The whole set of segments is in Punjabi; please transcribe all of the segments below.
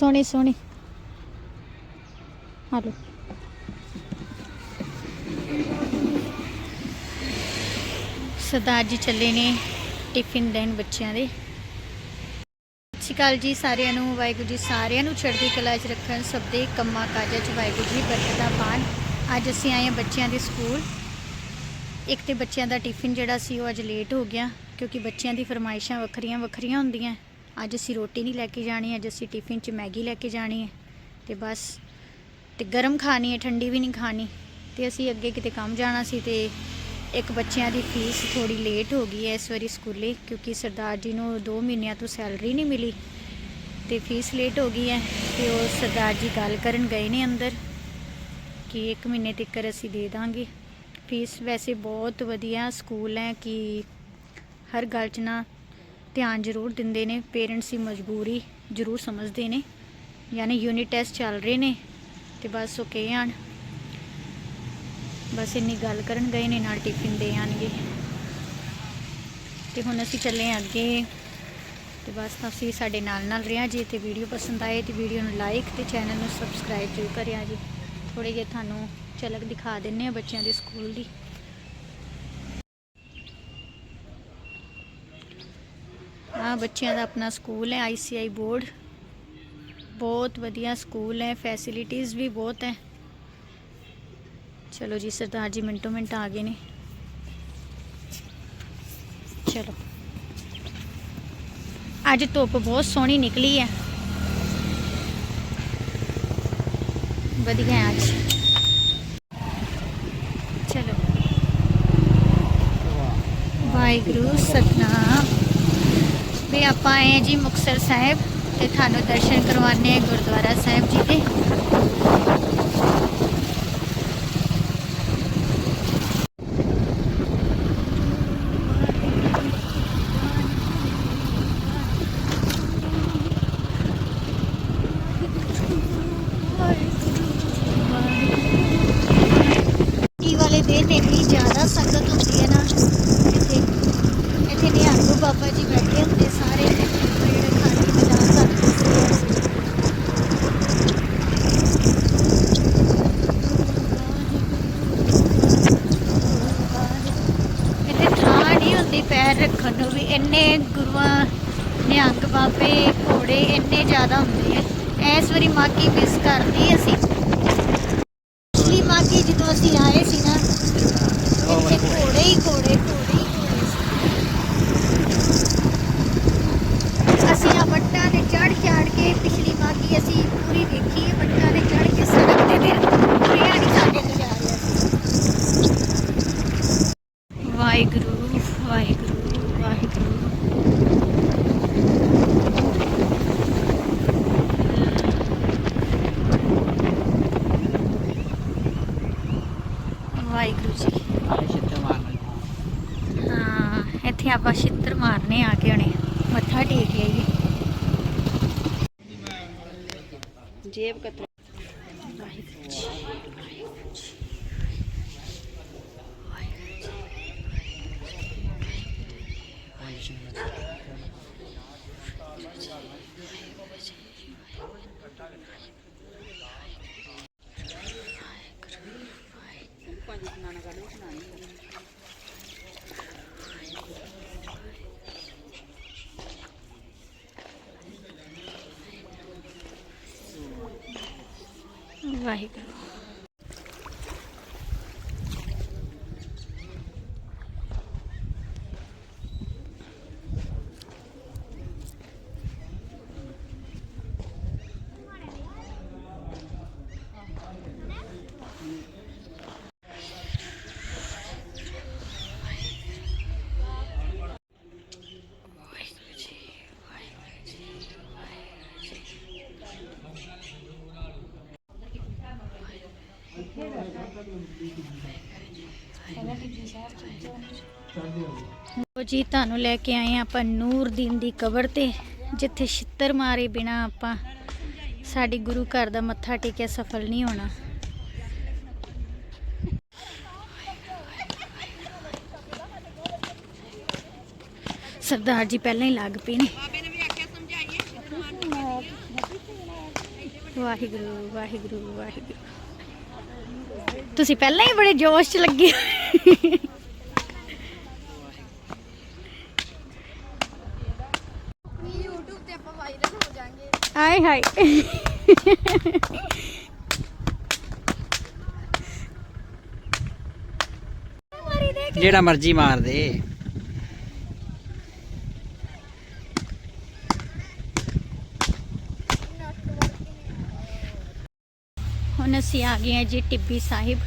ਸੋਹਣੀ ਸੋਹਣੀ। ਹਾਲੋ ਸਰਦਾਰ ਜੀ ਚੱਲੇ ਨੇ ਟਿਫਿਨ ਦੇਣ ਬੱਚਿਆਂ ਦੇ। ਸਤਿ ਸ਼੍ਰੀ ਅਕਾਲ ਜੀ ਸਾਰਿਆਂ ਨੂੰ। ਵਾਹਿਗੁਰੂ ਜੀ ਸਾਰਿਆਂ ਨੂੰ ਚੜ੍ਹਦੀ ਕਲਾ 'ਚ ਰੱਖਣ, ਸਭ ਦੇ ਕੰਮਾਂ ਕਾਜਾਂ 'ਚ ਵਾਹਿਗੁਰੂ ਜੀ ਬਰਕਤਾਂ ਪਾਣ। ਅੱਜ ਅਸੀਂ ਆਏ ਹਾਂ ਬੱਚਿਆਂ ਦੇ ਸਕੂਲ। ਇੱਕ ਤੇ ਬੱਚਿਆਂ ਦਾ ਟਿਫਿਨ ਜਿਹੜਾ ਸੀ ਉਹ ਅੱਜ ਲੇਟ ਹੋ ਗਿਆ ਕਿਉਂਕਿ ਬੱਚਿਆਂ ਦੀ ਫਰਮਾਇਸ਼ਾਂ ਵੱਖਰੀਆਂ ਵੱਖਰੀਆਂ ਹੁੰਦੀਆਂ। ਅੱਜ ਅਸੀਂ ਰੋਟੀ ਨਹੀਂ ਲੈ ਕੇ ਜਾਣੀ, ਅੱਜ ਅਸੀਂ ਟਿਫਿਨ 'ਚ ਮੈਗੀ ਲੈ ਕੇ ਜਾਣੀ ਹੈ ਤੇ ਬਸ, ਤੇ ਗਰਮ ਖਾਣੀ ਹੈ, ਠੰਡੀ ਵੀ ਨਹੀਂ ਖਾਣੀ ਤੇ ਅਸੀਂ ਅੱਗੇ ਕਿਤੇ ਕੰਮ ਜਾਣਾ ਸੀ ਤੇ ਇੱਕ ਬੱਚਿਆਂ ਦੀ ਫੀਸ ਥੋੜੀ ਲੇਟ ਹੋ ਗਈ ਹੈ ਇਸ ਵਾਰੀ ਸਕੂਲੇ ਕਿਉਂਕਿ ਸਰਦਾਰ ਜੀ ਨੂੰ 2 ਮਹੀਨਿਆਂ ਤੋਂ ਸੈਲਰੀ ਨਹੀਂ ਮਿਲੀ ਤੇ ਫੀਸ ਲੇਟ ਹੋ ਗਈ ਹੈ ਤੇ ਉਹ ਸਰਦਾਰ ਜੀ ਗੱਲ ਕਰਨ ਗਏ ਨੇ ਅੰਦਰ ਕਿ 1 ਮਹੀਨੇ ਤੱਕ ਅਸੀਂ ਦੇ ਦਾਂਗੇ। ਫੀਸ ਵੈਸੇ ਬਹੁਤ ਵਧੀਆ ਸਕੂਲ ਹੈ ਕਿ ਹਰ ਗੱਲ 'ਚ ਨਾ ਧਿਆਨ ਜ਼ਰੂਰ ਦਿੰਦੇ ਨੇ ਪੇਰੈਂਟਸ ਦੀ ਮਜਬੂਰੀ ਜ਼ਰੂਰ ਸਮਝਦੇ ਨੇ, ਯਾਨੀ ਯੂਨਿਟ ਟੈਸਟ ਚੱਲ ਰਹੇ ਨੇ ਤੇ ਬਸ ਉਹ ਕਹੇ ਆਣ ਬਸ ਇੰਨੀ ਗੱਲ ਕਰਨ ਗਏ ਨੇ, ਨਾਲ ਟਿਫਿਨ ਦੇ ਆਣਗੇ ਤੇ ਹੁਣ ਅਸੀਂ ਚੱਲੇ ਅੱਗੇ। ਤੇ ਬਸ ਤੁਸੀਂ ਸਾਡੇ ਨਾਲ ਨਾਲ ਰਿਹਾ ਜੀ, ਤੇ ਵੀਡੀਓ ਪਸੰਦ ਆਏ ਤੇ ਵੀਡੀਓ ਨੂੰ ਲਾਈਕ ਤੇ ਚੈਨਲ ਨੂੰ ਸਬਸਕ੍ਰਾਈਬ ਜ਼ਰੂਰ ਕਰਿਆ ਜੀ। ਥੋੜੇ ਜਿਹੇ ਤੁਹਾਨੂੰ ਝਲਕ ਦਿਖਾ ਦਿੰਨੇ ਆ ਬੱਚਿਆਂ ਦੇ ਸਕੂਲ ਦੀ। ਆ ਬੱਚਿਆਂ ਦਾ ਆਪਣਾ ਸਕੂਲ ਹੈ ਆਈਸੀਆਈ ਬੋਰਡ। ਬਹੁਤ ਵਧੀਆ ਸਕੂਲ ਹੈ ਫੈਸਿਲਿਟੀਆਂ ਵੀ ਬਹੁਤ ਹੈ। ਚਲੋ ਜੀ ਸਰਦਾਰ ਜੀ ਮਿੰਟੋ ਮਿੰਟ ਆ ਗਏ ਨੇ। ਚਲੋ। ਅੱਜ ਧੁੱਪ ਬਹੁਤ ਸੋਹਣੀ ਨਿਕਲੀ ਹੈ। ਵਧੀਆ ਹੈ ਅੱਜ। ਚਲੋ। ਵਾਹਿਗੁਰੂ ਸਤਨਾਮ। ਵੀ ਆਪਾਂ ਆਏ ਹਾਂ ਜੀ ਮੁਕਤਸਰ ਸਾਹਿਬ ਤੇ ਤੁਹਾਨੂੰ ਦਰਸ਼ਨ ਕਰਵਾਣੇ ਆ ਗੁਰਦੁਆਰਾ ਸਾਹਿਬ ਜੀ ਦੇ। ਕੀ ਵਾਲੇ ਦਿਨ ਇੰਨੀ ਜ਼ਿਆਦਾ ਸੰਗਤ ਹੁੰਦੀ ਹੈ ਨਾ ਇੱਥੇ ਇੱਥੇ ਨਿਹੰਗ ਬਾਬਾ ਜੀ ਬੈਠੇ ਹੁੰਦੇ ਸਾਰੇ ਜਿਹੜੇ ਖਾਲੀ ਬਾਜ਼ਾਰ ਕਰਦੇ ਇੱਥੇ ਥਾਂ ਪੈਰ ਰੱਖਣ ਨੂੰ ਵੀ ਇੰਨੇ ਗੁਰੂਆਂ ਨਿਹੰਗ ਬਾਬੇ, ਘੋੜੇ ਇੰਨੇ ਜ਼ਿਆਦਾ ਹੁੰਦੇ ਆ। ਇਸ ਵਾਰੀ ਮਾਕੀ ਮਿਸ ਕਰਦੀ ਅਸੀਂ। ਪਿਛਲੀ ਮਾਗੀ ਜਦੋਂ ਅਸੀਂ ਆਏ ਸੀ ਨਾ, ਇੱਥੇ ਘੋੜੇ ਹੀ ਘੋੜੇ ਘੋੜੇ ਹੀ ਘੋੜੇ ਸੀ। ਅਸੀਂ ਆ ਵੱਟਾਂ ਤੇ ਚੜ ਚੜ ਕੇ ਪਿਛਲੀ ਮਾਗੀ ਅਸੀਂ ਪੂਰੀ ਦੇਖੀ ਹੈ ਵੱਟਾਂ ਤੇ ਚੜ ਕੇ ਸੜਕ ਤੇ ਤੇ ਰਿਆ ਨਹੀਂ ਸਾਡੇ ਤੋਂ ਜਾ ਰਿਹਾ ਸੀ। ਵਾਹਿਗੁਰੂ ਵਾਹਿਗੁਰੂ ਵਾਹਿਗੁਰੂ ਜੀ ਹਾਂ ਇੱਥੇ ਆਪਾਂ ਛਿੱਤਰ ਮਾਰਨੇ ਆ ਕੇ ਹੁਣੇ ਮੱਥਾ ਟੇਕ ਆਈਏ ਜੇਬ ਕਤਰਾ ਵਾਹਿਗੁਰੂ ਜੀ ਵਾਹਿਗੁਰੂ ਜੀ ਪੰਜ ਸੁਣਾਣਾ ਕੱਢ ਸੁਣਾਣੀ ਵਾਹਿਗੁਰੂ ਵਾਹਿਗੁਰੂ ਜੀ ਵਾਹਿਗੁਰੂ ਜੀ ਵਾਹਿਗੁਰੂ ਜੀ ਉਹ ਜੀ, ਤੁਹਾਨੂੰ ਲੈ ਕੇ ਆਏ ਹਾਂ ਆਪਾਂ ਨੂਰਦੀਨ ਦੀ ਕਬਰ ਤੇ, ਜਿੱਥੇ ਛਿੱਤਰ ਮਾਰੇ ਬਿਨਾ ਆਪਾਂ ਸਾਡੀ ਗੁਰੂ ਘਰ ਦਾ ਮੱਥਾ ਟੇਕਿਆ ਸਫਲ ਨਹੀਂ ਹੋਣਾ। ਸਰਦਾਰ ਜੀ ਪਹਿਲਾਂ ਹੀ ਲੱਗ ਪਏ ਨੇ। ਵਾਹਿਗੁਰੂ ਵਾਹਿਗੁਰੂ ਵਾਹਿਗੁਰੂ। ਤੁਸੀਂ ਪਹਿਲਾਂ ਹੀ ਬੜੇ ਜੋਸ਼ ਚ ਲੱਗੇ YouTube ਤੇ ਆਪਾਂ ਵਾਇਰਲ ਹੋ ਜਾਾਂਗੇ। ਆਏ ਹਾਏ। ਜਿਹੜਾ ਮਰਜ਼ੀ ਮਾਰ ਦੇ। ਅਸੀਂ ਆ ਗਏ ਹਾਂ ਜੀ ਟਿੱਬੀ ਸਾਹਿਬ।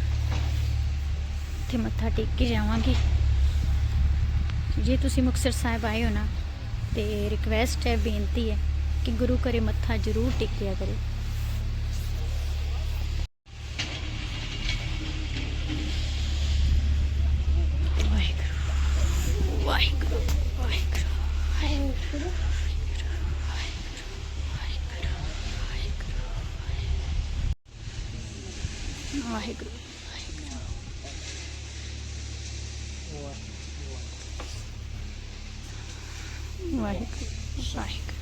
ਇੱਥੇ ਮੱਥਾ ਟੇਕ ਕੇ ਜਾਵਾਂਗੇ। ਜੇ ਤੁਸੀਂ ਮੁਕਤਸਰ ਸਾਹਿਬ ਆਏ ਹੋ ਨਾ, ਤੇ ਰਿਕਵੈਸਟ ਹੈ, ਬੇਨਤੀ ਹੈ ਕਿ ਗੁਰੂ ਘਰੇ ਮੱਥਾ ਜ਼ਰੂਰ ਟੇਕਿਆ ਕਰੋ। ਵਾਹਿਗੁਰੂ ਵਾਹਿਗੁਰੂ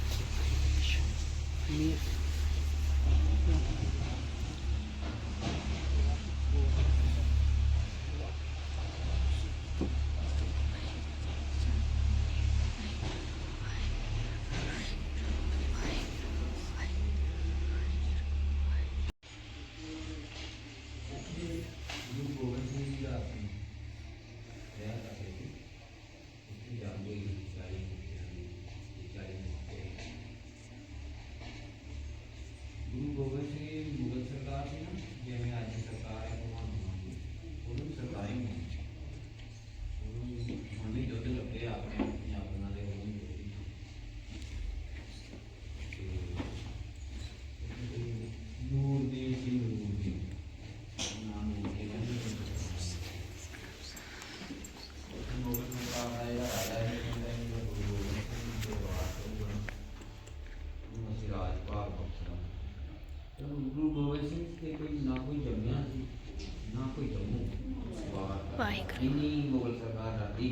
ਵਾਹਿਗੁਰੂ। ਇੰਨੀ ਮੁਗਲ ਸਰਕਾਰ ਰਾਦੀ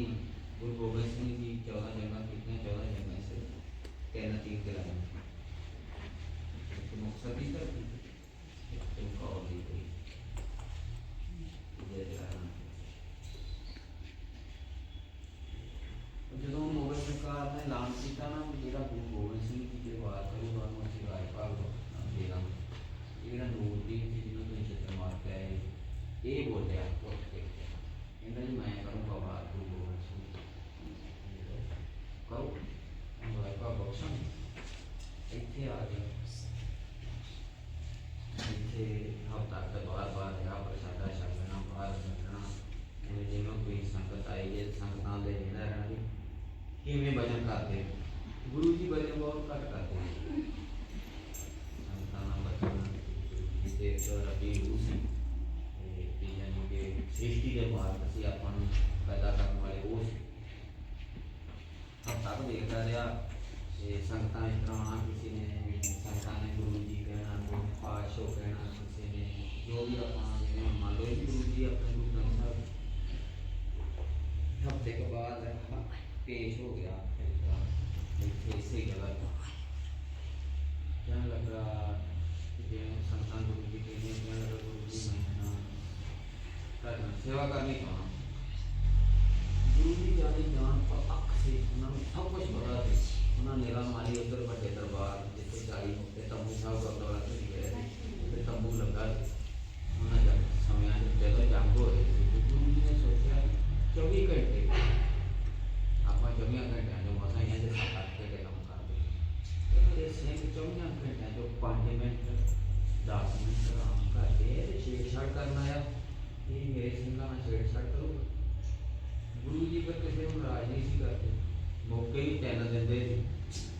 ਗੁਰੂ ਗੋਬਿੰਦ ਸਿੰਘ ਜੀ 14 ਜੰਗਾਂ ਕੀਤੀਆਂ 14 ਜੰਗਾਂ ਸੇ ਤਿੰਨ ਤੀਰ ਤੇ ਲਾਇਆ ਇੱਕ ਮੁਕਤਸਰ ਦੀ ਧਰਤੀ ਤੇ ਇੱਕ ਕੌਰ ਦੀ ਕੋਈ ਜੇ ਜਲਾਣਾ ਜਦੋਂ ਮੁਗਲ ਸਰਕਾਰ ਨੇ ਐਲਾਨ ਕੀਤਾ ਨਾ ਵੀ ਜਿਹੜਾ ਗੁਰੂ ਗੋਬਿੰਦ ਸਿੰਘ ਜੀ ਦੇ ਵਾਰ ਕਰੂਗਾ ਉਹਨੂੰ ਅਸੀਂ ਰਾਜ ਭਾਗ ਦੇ ਦਾਂਗੇ ਇਹ ਜਿਹੜਾ ਨੂਰਦੀਨ ਜੀ ਜਿਹਨੂੰ ਤੁਸੀਂ ਛਿੱਤਰ ਮਾਰ ਕੇ ਆਏ ਇਹ ਬੋਲਿਆ ਉੱਠ ਕੇ ਕਹਿੰਦਾ ਜੀ ਮੈਂ ਕਰੂੰਗਾ ਵਾਰ ਗੁਰੂ ਗੋਬਿੰਦ ਸਿੰਘ ਜੀ ਦੀ। ਕਰੋ ਉਹਨੂੰ ਰਾਜ ਭਾਗ ਬਖਸ਼ਾਂ ਇੱਥੇ ਆ ਗਿਆ ਇੱਥੇ ਹਫਤਾ ਕੁ ਬਾਅਦ ਬਾਅਦ ਰਿਹਾ ਪ੍ਰਸ਼ਾਦਾ ਛਕਣਾ ਬਾਹਰ ਨਿਕਲਣਾ ਉਹ ਜਿਵੇਂ ਕੋਈ ਸੰਗਤ ਆਈ ਜੇ ਸੰਗਤਾਂ ਦੇ ਜਿਹੜਾ ਰਹਿਣਾ ਜੀ ਕਿਵੇਂ ਭਜਨ ਕਰਦੇ ਗੁਰੂ ਜੀ ਭਜਨ ਬਹੁਤ ਘੱਟ ਕਰਦੇ ਨੇ। ਸੰਗਤਾਂ ਨਾਲ ਬਚਨ ਜਿੱਤੇ ਰੱਬੀ ਰੂਹ ਸੀ ਤੇ ਇਹ ਕਿ ਸ੍ਰਿਸ਼ਟੀ ਦੇ ਮਾਲਕ ਸੀ ਆਪਾਂ ਨੂੰ ਪੈਦਾ ਕਰਨ ਵਾਲੇ ਉਹ ਸੀ। ਹਫਤਾ ਕੁ ਦੇਖਦਾ ਰਿਹਾ ਤੇ ਸੰਗਤਾਂ ਇਸ ਤਰ੍ਹਾਂ ਆਉਣਾ ਕਿਸੇ ਨੇ, ਸੰਗਤਾਂ ਨੇ ਗੁਰੂ ਜੀ ਕਹਿਣਾ, ਗੁਰੂ ਪਾਸ਼ੋ ਕਹਿਣਾ ਕਿਸੇ ਨੇ। ਜੋ ਵੀ ਆਪਾਂ ਜਿਵੇਂ ਮੰਨ ਲਓ ਗੁਰੂ ਜੀ ਆਪਣੇ ਗੁਰੂ ਗ੍ਰੰਥ ਸਾਹਿਬ, ਹਫ਼ਤੇ ਕੇ ਬਾਅਦ ਪੇਸ਼ ਹੋ ਗਿਆ ਇੱਥੇ ਇਸੇ ਜਗ੍ਹਾ ਤੇ ਕਹਿਣ ਲੱਗਾ ਕਿ ਜਿਵੇਂ ਸੰਤਾਂ ਗੁਰੂ ਜੀ ਕਹਿੰਦੇ ਕਹਿਣ ਲੱਗਾ ਗੁਰੂ ਜੀ ਮੈਂ ਨਾ ਤੁਹਾਡੀ ਸੇਵਾ ਕਰਨੀ ਚਾਹੁੰਦਾ ਗੁਰੂ ਜੀ ਜਾਨੀ ਜਾਨ ਪਰ ਅੱਖ ਸੀ ਉਹਨਾਂ ਨੂੰ ਸਭ ਕੁਝ ਪਤਾ ਸੀ ਉਹਨਾਂ ਨੇ ਰਾ ਮਾਰੀ ਉੱਧਰ ਵੱਡੇ ਦਰਬਾਰ ਜਿੱਥੇ 40 ਤੇ ਤੰਬੂ ਸਾਹਿਬ ਗੁਰਦੁਆਰਾ ਤੇ ਗਏ ਸੀ ਤੇ ਤੰਬੂ ਲੱਗਾ ਸੀ ਉਹਨਾਂ ਦਾ ਸਮਿਆਂ ਦੇ ਜਦੋਂ ਜੰਗ ਹੋ ਰਹੀ ਸੀ ਗੁਰੂ ਜੀ ਨੇ ਸੋਚਿਆ 24 ਘੰਟੇ ਆਪਾਂ 24 ਘੰਟਿਆਂ ਜੋ ਮਸਾਂ ਹੀ ਦੇ ਸੱਤ ਅੱਠ ਘੰਟੇ ਕੰਮ ਕਰਦੇ ਤੇ ਇਹ ਸਿੰਘ 24 ਘੰਟਿਆਂ ਜੋ 5 ਮਿੰਟ 10 ਮਿੰਟ ਆਰਾਮ ਕਰਦੇ ਤੇ ਛੇੜਛਾੜ ਕਰਨਾ ਆ ਇਹ ਮੇਰੇ ਸਿੰਘਾਂ ਨਾਲ ਛੇੜਛਾੜ ਕਰੂਗਾ ਗੁਰੂ ਜੀ ਪਰ ਕਿਸੇ ਨੂੰ ਨਾਰਾਜ਼ ਨਹੀਂ ਸੀ ਕਰਦੇ ਮੌਕੇ ਵੀ ਦਿੰਦੇ ਸੀ।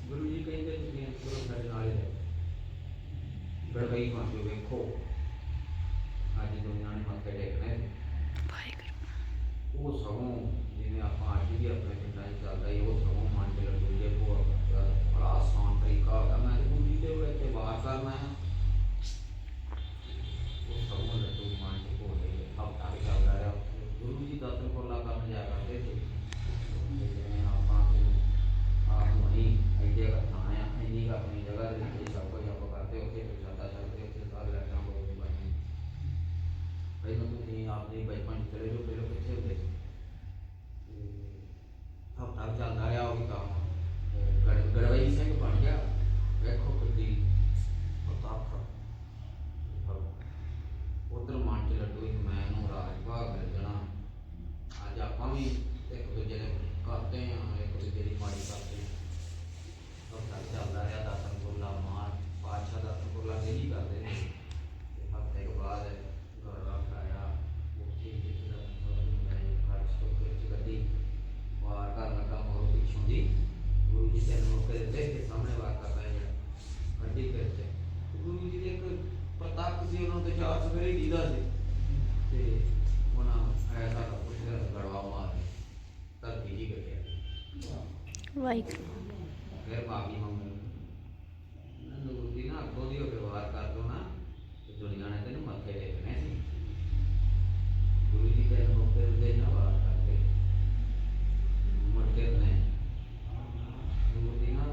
ਗੁਰੂ ਜੀ ਕਹਿੰਦੇ ਸੀ ਇਸ ਕੋਲ ਸਾਡੇ ਨਾਲ ਹੀ ਰਹੋ। ਗੜਬਈ ਮਾਪਿਓ ਵੇਖੋ ਅੱਜ ਦੁਨੀਆ ਨੇ ਮੱਥੇ ਟੇਕਣੇ ਸੀ। ਵਾਹਿਗੁਰੂ ਉਹ ਸਗੋਂ ਜਿਵੇਂ ਆਪਾਂ ਅੱਜ ਵੀ ਆਪਣੇ ਪਿੰਡਾਂ 'ਚ ਚੱਲਦਾ ਹੀ ਉਹ ਸਗੋਂ ਮਨ 'ਚ ਲੱਡੂ ਜੇ ਉਹ ਬੜਾ ਆਸਾਨ ਤਰੀਕਾ ਹੈਗਾ ਮੈਂ ਤੇ ਗੁਰੂ ਜੀ ਦੇ ਉਹ ਤੇ ਵਾਰ ਕਰਨਾ ਹੈ ਉਹ ਸਗੋਂ ਲੱਡੂ ਮਨ 'ਚ ਭੋਲੇ ਹਫਤਾ ਵੀ ਚੱਲਦਾ ਰਿਹਾ ਗੁਰੂ ਜੀ ਦਾਤਰ ਕੋਲਾ ਕਰਨ ਜਾ ਕਰਦੇ ਸੀ ਤੇ ਜਿਵੇਂ ਆਪਾਂ ਨੂੰ ਆਪ ਨੂੰ ਹੀ ਐਡੇ ਘਟਨਾ ਆ ਇੰਨੀ ਕੁ ਆਪਣੀ ਜਗ੍ਹਾ ਦੇ ਵਿੱਚ ਸਭ ਕੁਝ ਆਪਾਂ ਕਰਦੇ ਉੱਥੇ ਪ੍ਰਸ਼ਾਦਾ ਛਕਦੇ ਵਾਹਿਗੁਰੂ ਫਿਰ ਮਾਫੀ ਮੰਗੋ ਨੰਦੂ ਦੀ ਨਾ ਅੱਗੋਂ ਦੀ ਹੋ ਕੇ ਵਾਰ ਕਰ ਦੋ ਨਾ ਤੇ ਦੁਨੀਆ ਨੇ ਤੈਨੂੰ ਮੱਥੇ ਟੇਕਣੇ ਸੀ ਗੁਰੂ ਜੀ ਤੈਨੂੰ ਮੌਕੇ ਦੇ ਨਾ ਵਾਰ ਕਰਦੇ ਮੁੜ ਕੇ ਨੇ ਗੁਰੂ ਦੀ ਨਾ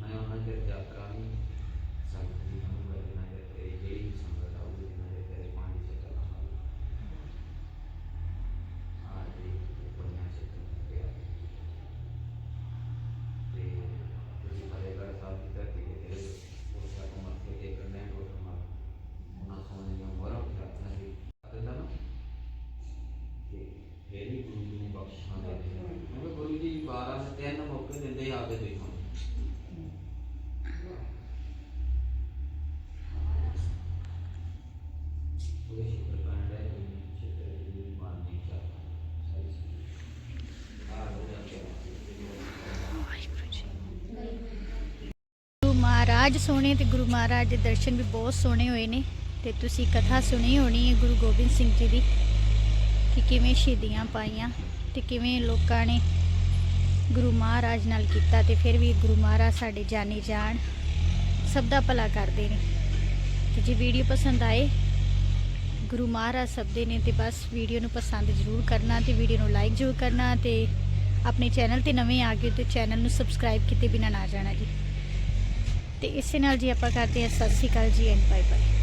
ਮੈਂ ਉਹਨਾਂ ਦੇ ਯਾਤਰਾ ਨਹੀਂ ਸੰਗਤ ਦੀ ਨੂੰ ਬੜੇ ਨਾ ਦੇ ਤੇਰੀ ਜਿਹੜੀ ਸੰਗਤ ਆਉਗੀ ਨਾ ਦੇ ਤੇਰੇ ਪਾਣੀ ਸੇ ਚੱਲਾਂਗਾ ਆ ਜੀ ਪੁੰਨਿਆ ਸੇ ਤੇ ਤੇ ਤੁਸੀਂ ਫਤਿਹਗੜ੍ਹ ਸਾਹਿਬ ਦੀ ਧਰਤੀ ਤੇ ਤੇਰੇ ਉਸ ਦਾ ਮੱਥੇ ਟੇਕਣ ਦੇ ਉਹ ਮਾਰ ਉਹਨਾਂ ਸੋਨੇ ਦੀਆਂ ਮੋਹਰਾਂ ਉਠਾਈਆਂ ਸੀ ਦਿੰਦਾ ਨਾ ਤੇ ਫਿਰ ਵੀ ਗੁਰੂ ਜੀ ਨੇ ਬਖਸ਼ਣਾ ਦੇ ਦਿੱਤੀ ਕਿਉਂਕਿ ਗੁਰੂ ਜੀ 12 ਸੇ ਤਿੰਨ ਮੌਕੇ ਦਿੰਦੇ ਆ ਆਪਦੇ ਦੇਖੋ ਉਹਦੇ ਸ਼ੁਕਰ ਕਰਨ ਦਾ ਸ਼ੁਕਰ ਦੀ ਮਾਨ ਨਹੀਂ ਚਾਹਤਾ ਸਾਰੀ ਆ ਹੋ ਗਿਆ ਗੁਰੂ ਮਹਾਰਾਜ ਸੋਹਣੇ ਤੇ ਗੁਰੂ ਮਹਾਰਾਜ ਦੇ ਦਰਸ਼ਨ ਵੀ ਬਹੁਤ ਸੋਹਣੇ ਹੋਏ ਨੇ ਤੇ ਤੁਸੀਂ ਕਥਾ ਸੁਣੀ ਹੋਣੀ ਹੈ ਗੁਰੂ ਗੋਬਿੰਦ ਸਿੰਘ ਜੀ ਦੀ ਕਿ ਕਿਵੇਂ ਸ਼ਹੀਦੀਆਂ ਪਾਈਆਂ ਤੇ ਕਿਵੇਂ ਲੋਕਾਂ ਨੇ ਗੁਰੂ ਮਹਾਰਾਜ ਨਾਲ ਕੀਤਾ ਤੇ ਫਿਰ ਵੀ ਗੁਰੂ ਮਹਾਰਾਜ ਸਾਡੇ ਜਾਨੀ ਜਾਣ ਸਭ ਦਾ ਭਲਾ ਕਰਦੇ ਨੇ। ਤੇ ਜੇ ਵੀਡੀਓ ਪਸੰਦ ਆਏ ਗੁਰੂ ਮਹਾਰਾਜ ਸਭ ਦੇ ਨੇ ਤੇ ਬਸ ਵੀਡੀਓ ਨੂੰ ਪਸੰਦ ਜ਼ਰੂਰ ਕਰਨਾ ਤੇ ਵੀਡੀਓ ਨੂੰ ਲਾਈਕ ਜ਼ਰੂਰ ਕਰਨਾ ਤੇ ਆਪਣੇ ਚੈਨਲ ਤੇ ਨਵੇਂ ਆ ਗਏ ਹੋ ਤੇ ਚੈਨਲ ਨੂੰ ਸਬਸਕ੍ਰਾਈਬ ਕੀਤੇ ਬਿਨਾਂ ਨਾ ਜਾਣਾ ਜੀ। ਤੇ ਇਸੇ ਨਾਲ ਜੀ ਆਪਾਂ ਕਰਦੇ ਹਾਂ, ਸਤਿ ਸ਼੍ਰੀ ਅਕਾਲ ਜੀ ਐਂਡ ਬਾਏ ਬਾਏ